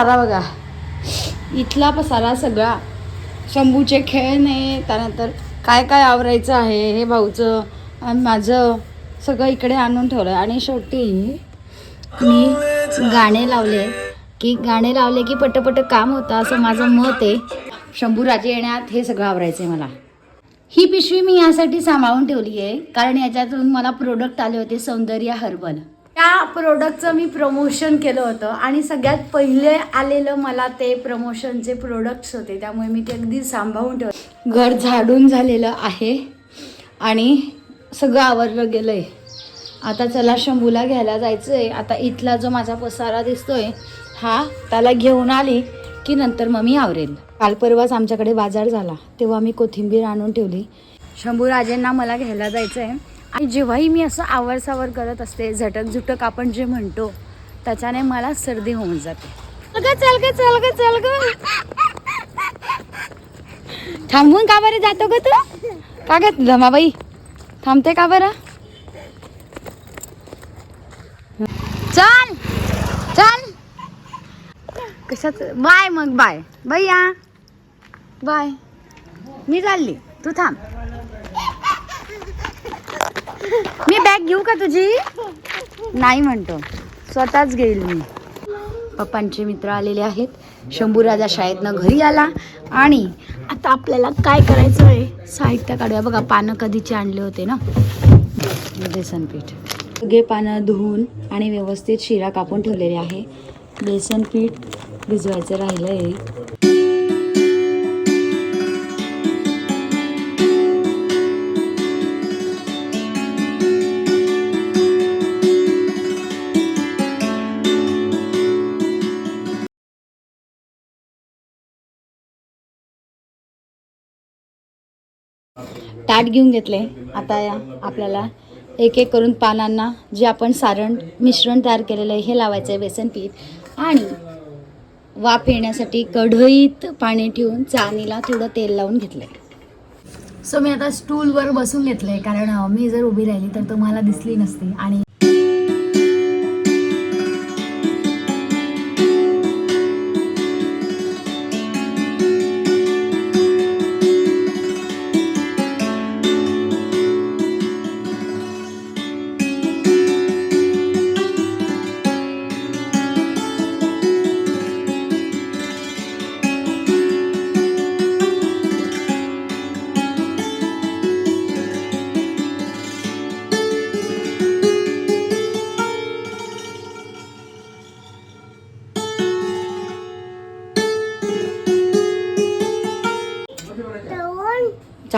पसारा बघा. इथला पसारा सगळा. शंभूचे खेळणे त्यानंतर काय काय आवरायचं आहे हे भाऊचं आणि माझं सगळं इकडे आणून ठेवलं आणि शेवटी मी गाणे लावले. की गाणे लावले की पटपट काम होतं असं माझं मत आहे. शंभूराजे येण्यात हे सगळं आवरायचं आहे मला. ही पिशवी मी यासाठी सांभाळून ठेवली आहे कारण याच्यातून मला प्रोडक्ट आले होते सौंदर्य हर्बल. त्या प्रोडक्टचं मी प्रमोशन केलं होतं आणि सगळ्यात पहिले आलेलं मला ते प्रमोशनचे प्रोडक्ट्स होते. त्यामुळे मी ते अगदी सांभाळून ठेवलं. घर झाडून झालेलं आहे आणि सगळं आवरलं गेलं आहे आता चला शंभूला घ्यायला जायचं आहे आता इथला जो माझा पसारा दिसतोय हा त्याला घेऊन आली की नंतर मग मी आवरेल. काल परवाच आमच्याकडे बाजार झाला. तेव्हा मी कोथिंबीर आणून ठेवली. शंभू राजेंना मला घ्यायला जायचं आहे आणि जेव्हाही मी असं आवरसावर करत असते झटक झुटक आपण जे म्हणतो त्याच्याने मला सर्दी होऊन जाते. चल ग चल ग चल ग चल ग. थांबून का बरं जातो ग तू? का ग धमाबाई? थांबते का बरं? चल चल. कशात? बाय मग बाय. भैया. बाय. मी चालली. तू थांब. मी बॅग घेऊ का तुझी? नाही म्हणतो. स्वतःच घेईल मी. पप्पांचे मित्र आलेले आहेत. शंभूराजा शाळेतनं घरी आला. आणि आता आपल्याला काय करायचं आहे? साहित्य काढूया. बघा पानं कधीचे आणले होते ना? बेसनपीठ. सगळे पानं धुवून आणि व्यवस्थित शिरा कापून ठेवलेले आहे. बेसनपीठ भिजवायचं राहिलं आहे ताट घेऊन घेतले. आता या आपल्याला एक एक करून पानांना जे आपण सारण मिश्रण तयार केलेलं आहे हे लावायचं आहे बेसन पीठ. आणि वाफ येण्यासाठी कढईत पाणी ठेवून चाणीला थोडं तेल लावून घेतलं सो मी आता स्टूलवर बसून घेतलंय कारण मी जर उभी राहिली तर तुम्हाला दिसली नसती. आणि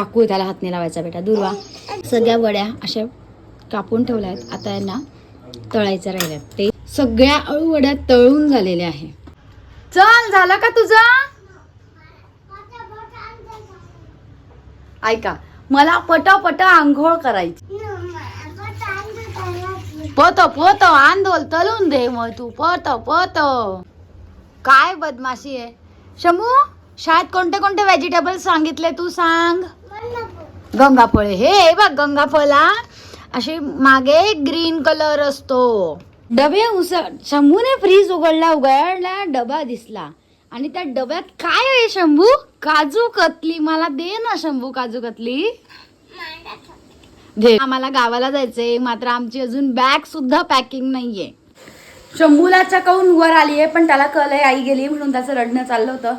चाकू आहे त्याला हात नाही लावायचा बेटा दुर्वा. सगळ्या वड्या अशा कापून ठेवल्या आहेत आता यांना तळायच्या राहिल्यात ते सगळ्या अळू वड्या तळून झालेल्या आहे. चल झालं का तुझा? ऐका मला पटापट आंघोळ करायची. पत पत आंदोल तलून दे मग तू. पत पत. काय बदमाशी आहे. शमू शाळेत कोणते कोणते व्हेजिटेबल सांगितले तू सांग. गंगाफळे. हे बघ गंगाफळा असे मागे ग्रीन कलर असतो. डबे उस शंभूने फ्रीज उघडला उघडला डबा दिसला. आणि त्या डब्यात काय आहे शंभू? काजू कतली. मला दे ना शंभू काजू कतली. दे. आम्हाला गावाला जायचंय. मात्र आमची अजून बॅग सुद्धा पॅकिंग नाहीये. शंभूला चकवून वर आली आहे पण त्याला आहे आई गेली म्हणून त्याचं रडणं चाललं होतं.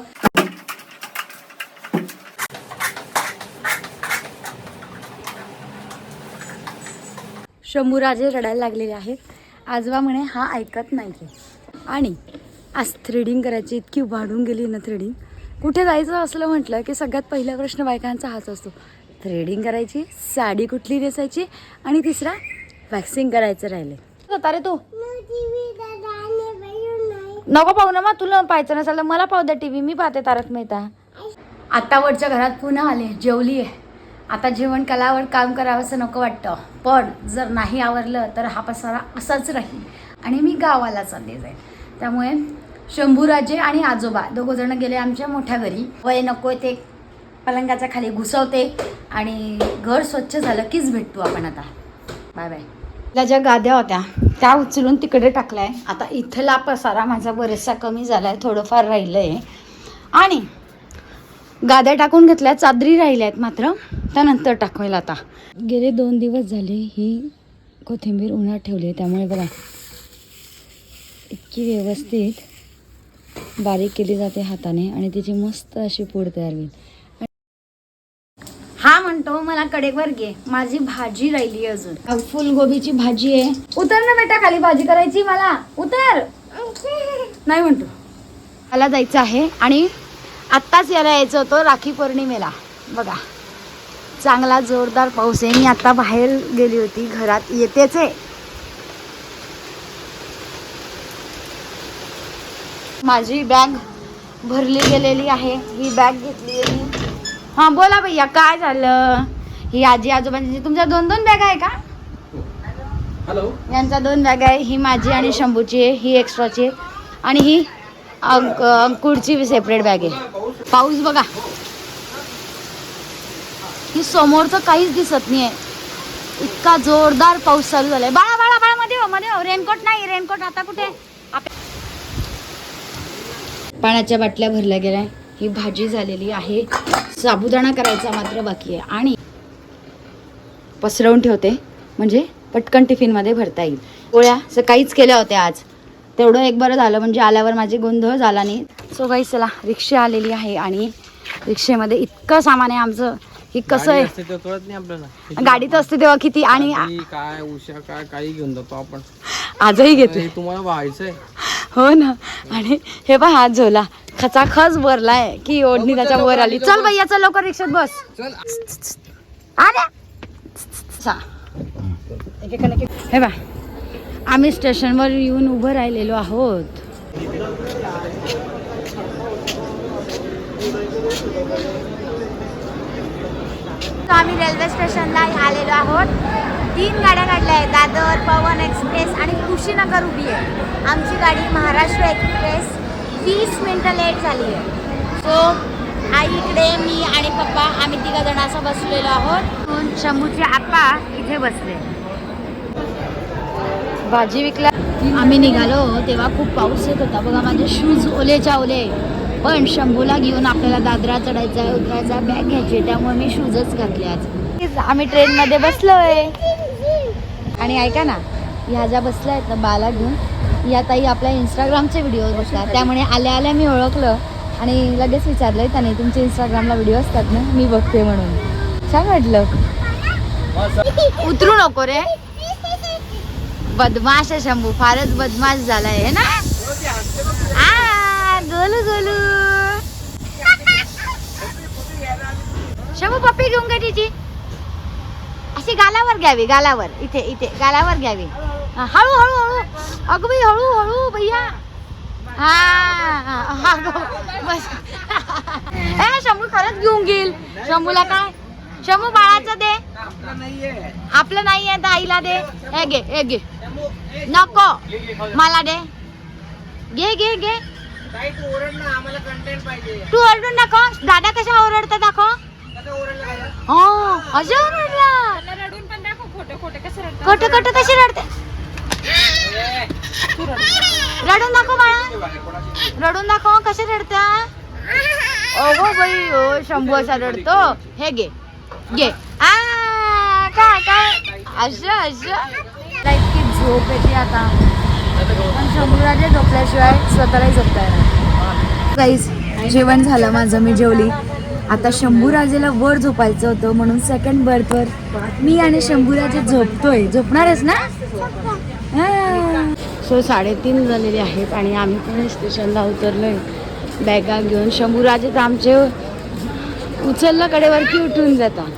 शंभूराजे रडायला लागलेले आहेत. आजोबा म्हणे हा ऐकत नाही आणि आज थ्रेडिंग करायची इतकी वाढून गेली ना थ्रेडिंग कुठे जायचं असलं म्हटलं की सगळ्यात पहिला प्रश्न बायकांचा हाच असतो. थ्रेडिंग करायची साडी कुठली नेसायची आणि तिसरा वॅक्सिंग करायचं राहिले. होता रे तू. नको पाहू ना मग तुला पाहायचं नसेल तर मला पाहू द्या टी व्ही मी पाहते तारक मेहता. आता वरच्या घरात पुन्हा आले जेवली आहे आता जेवण कलावर काम करावं असं नको वाटतं. पण जर नाही आवरलं तर हा पसारा असाच राहील. आणि मी गावाला चालले जाईल. त्यामुळे शंभूराजे आणि आजोबा दोघं जण गेले आमच्या मोठ्या घरी. वय नको ते. पलंगाच्या खाली घुसवते. आणि घर स्वच्छ झालं कीच भेटतो आपण आता. बाय बाय त्या ज्या गाद्या होत्या त्या उचलून तिकडे टाकलाय. आता इथला पसारा माझा बरेचसा कमी झाला आहे थोडंफार राहिलं आहे आणि गाद्या टाकून घेतल्या चादरी राहिल्या आहेत मात्र. त्यानंतर टाकवेल आता. गेले दोन दिवस झाले ही कोथिंबीर उन्हात ठेवली आहे त्यामुळे बघा. इतकी व्यवस्थित बारीक केली जाते हाताने आणि तिची मस्त अशी पूड तयार होईल. हा म्हणतो मला कडेवर घे. माझी भाजी राहिली अजून. फुलगोबीची भाजी आहे. उतर ना बेटा खाली भाजी करायची मला. उतर. नाही म्हणतो. मला जायचं आहे आणि आत्ताच यायला यायचं होतं राखी पौर्णिमेला. बघा. चांगला जोरदार पाऊस आहे. मी आता बाहेर गेली होती. घरात येतेच आहे. माझी बॅग भरली गेलेली आहे. ही बॅग घेतली आहे मी. हां बोला भैया काय झालं? ही आजी आजोबांची तुमच्या दोन दोन बॅग आहे का? हॅलो. यांचा दोन बॅग आहे. ही माझी आणि शंभूची आहे. ही एक्स्ट्राची आहे. आणि ही अंक अंकुरची सेपरेट बॅग आहे. पाऊस बघा. ही समोरचं काहीच दिसत नाही आहे इतका जोरदार पाऊस चालू झालाय. बाळा बाळा बाळा मध्ये हो मध्ये हो. रेनकोट नाही रेनकोट आता कुठे? पाण्याच्या बाटल्या भरल्या गेल्या. ही भाजी झालेली आहे. साबुदाणा करायचा मात्र बाकी आहे. आणि पसरवून ठेवते. म्हणजे पटकन टिफिनमध्ये भरता येईल. पोळ्या सकाळीच केल्या होत्या आज. तेवढं एक बरं झालं म्हणजे आल्यावर माझे गोंधळ झाला नाही. सो गाई चला रिक्षा आलेली आहे आणि रिक्षेमध्ये इतकं सामान आहे आमचं की कसं आहे? गाडीत असते तेव्हा किती आणि काय उषा काय काही घेऊन जातो आपण. आजही घेतले हे तुम्हाला व्हायचंय. हो ना. आणि हे पहा हात झोला. खचाखच भरलाय की ओढणी त्याच्या वर आली. चल भैया चल लवकर रिक्षात बस. एक- हे बा आम्ही स्टेशनवर येऊन उभं राहिलेलो आहोत. आम्ही रेल्वे स्टेशनला आलेलो आहोत. तीन गाड्या काढल्या आहेत. दादर पवन एक्सप्रेस आणि कुशीनगर उभी आहे. आमची गाडी महाराष्ट्र एक्सप्रेस. वीस मिनटं लेट झाली आहे. सो आई इकडे मी आणि पप्पा आम्ही तिघा जण असं बसलेलो आहोत. शंभूचे आप्पा इथे बसले. भाजी विकला आम्ही निघालो तेव्हा खूप पाऊस येत होता. बघा माझे शूज ओलेच्या ओले. पण शंभूला घेऊन आपल्याला दादरा चढायचा आहे उतरायचा बॅग घ्यायची आहे, त्यामुळे मी शूजच घातले आज. आम्ही ट्रेनमध्ये बसलोय. आणि ऐका ना ह्या ज्या बसल्या आहेत ना बाला घेऊन या ताई आपल्या इंस्टाग्रामचे व्हिडिओ बघतात. त्यामुळे आल्या आल्या मी ओळखलं. आणि लगेच विचारलंय त्याने तुमचे इंस्टाग्रामला व्हिडिओ असतात ना? मी बघते म्हणून. छान वाटलं. उतरू नको रे. बदमाश आहे शंभू फारच बदमाश झालाय आहे ना? आ गोलू गोलू. शंभू पप्पी घेऊन का तिची. अशी गालावर घ्यावी गालावर. इथे इथे गालावर घ्यावी. हळू हळू हळू. अगं बाई हळू हळू भैया. हा हा, बस. ए शंभू खरंच घेऊन घेईल शंभूला काय? शंभू बाळाचं दे. आपलं नाही आहे आईला दे. हे घे हे घे. नको. मला दे. घे घे घे. तू ओरडून दाखव दादा कशा ओरडता दाखव. हो ओरडला? खोटे खोटे कशी रडते? रडून दाखव बाळा. रडून दाखव कशी रडत्या. अगो बाई ओ शंभू असा रडतो. हे घे. ये. आ काय काय असं असं इतकी झोप येते आता. पण शंभूराजे झोपल्याशिवाय स्वतःलाही झोपता येणार काहीच जेवण झालं माझं मी जेवली. आता शंभूराजेला वर झोपायचं होतं म्हणून सेकंड बर्थवर मी आणि शंभूराजे झोपतोय. झोपणारच ना? सो साडेतीन झालेले आहेत आणि आम्ही पण स्टेशनला उतरलोय. बॅगा घेऊन. शंभूराजे तर आमचे उचललं कडेवरती उठून जातात.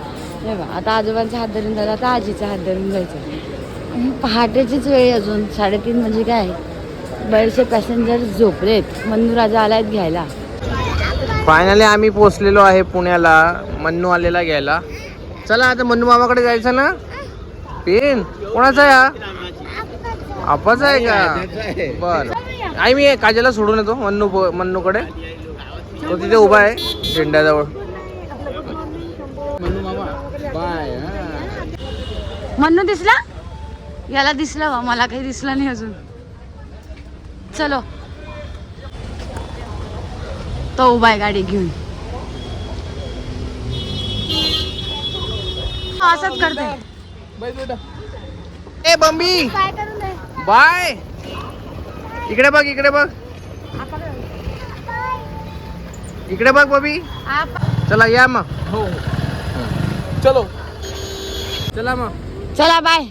हे बा आता आजोबांचा हात धरून झाला आता आजीचा हात धरून जायचं. पहाटेचीच वेळ आहे अजून साडेतीन म्हणजे काय? बरेचसे पॅसेंजर झोपलेत मन्नू राजा आलायत घ्यायला. फायनली आम्ही पोचलेलो आहे पुण्याला मन्नू आलेला घ्यायला. चला आता मन्नू मामाकडे जायचं ना? पेन कोणाचा आहे आपाचा आहे का? बर. आई मी काजला सोडून येतो मन्नू मन्नूकडे. तो तिथे उभा आहे झेंड्याजवळ. मन्नू दिसला? याला दिसलं बा मला काही दिसलं नाही अजून. चलो. तो उभा आहे गाडी घेऊन. असंच करते ए बंबी! बाय! इकडे बघ इकडे बघ. इकडे बघ बबी. चला या मग. हो. चलो. चला मग. चला बाय